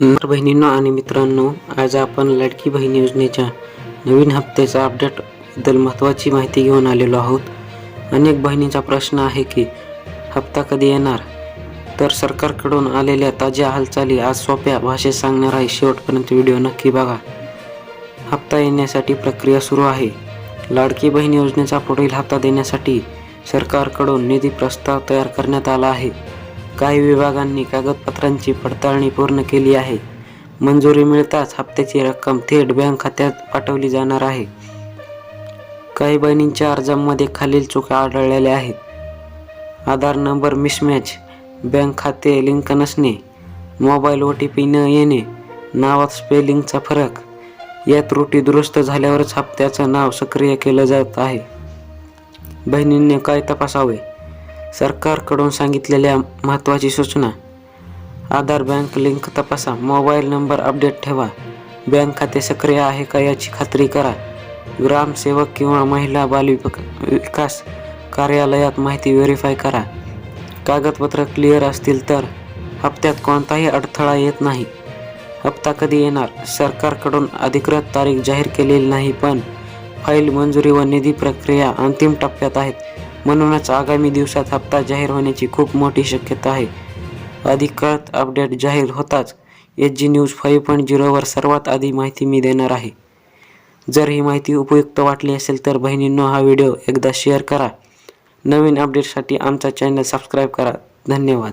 नमस्कार बहिणींनो आणि मित्रांनो आज आपण लाडकी बहीण योजनेच्या नवीन हप्त्याच्या अपडेटबद्दल महत्त्वाची माहिती घेऊन आलेलो आहोत. अनेक बहिणींचा प्रश्न आहे की हप्ता कधी येणार? तर सरकारकडून आलेल्या ताज्या हालचाली आज सोप्या भाषेत सांगणार आहे शेवटपर्यंत व्हिडिओ नक्की बघा. हप्ता येण्यासाठी प्रक्रिया सुरू आहे. लाडकी बहीण योजनेचा पुढील हप्ता देण्यासाठी सरकारकडून निधी प्रस्ताव तयार करण्यात आला आहे. काही विभागांनी कागदपत्रांची पडताळणी पूर्ण केली आहे. मंजुरी मिळताच हप्त्याची रक्कम थेट बँक खात्यात पाठवली जाणार आहे. काही बहिणींच्या अर्जांमध्ये खालील चुका आढळलेल्या आहेत. आधार नंबर मिसमॅच बँक खाते लिंक नसणे मोबाईल ओ टी पी न येणे नावात स्पेलिंगचा फरक या त्रुटी दुरुस्त झाल्यावरच हप्त्याचं नाव सक्रिय केलं जात आहे. बहिणींनी काय तपासावे? सरकारकडून सांगितलेल्या महत्त्वाची सूचना. आधार बँक लिंक तपासा. मोबाईल नंबर अपडेट ठेवा. बँक खाते सक्रिय आहे का याची खात्री करा. ग्रामसेवक किंवा महिला बाल विकास कार्यालयात माहिती व्हेरीफाय करा. कागदपत्र क्लिअर असतील तर हप्त्यात कोणताही अडथळा येत नाही. हप्ता कधी येणार? सरकारकडून अधिकृत तारीख जाहीर केलेली नाही पण फाईल मंजुरी व निधी प्रक्रिया अंतिम टप्प्यात आहेत. म्हणूनच आगामी दिवसात हप्ता जाहीर होण्याची खूप मोठी शक्यता आहे. अधिकृत अपडेट जाहीर होताच H G news five point झिरोवर सर्वात आधी माहिती मी देणार आहे. जर ही माहिती उपयुक्त वाटली असेल तर बहिणींनो हा व्हिडिओ एकदा शेअर करा. नवीन अपडेटसाठी आमचा चॅनल सबस्क्राईब करा. धन्यवाद.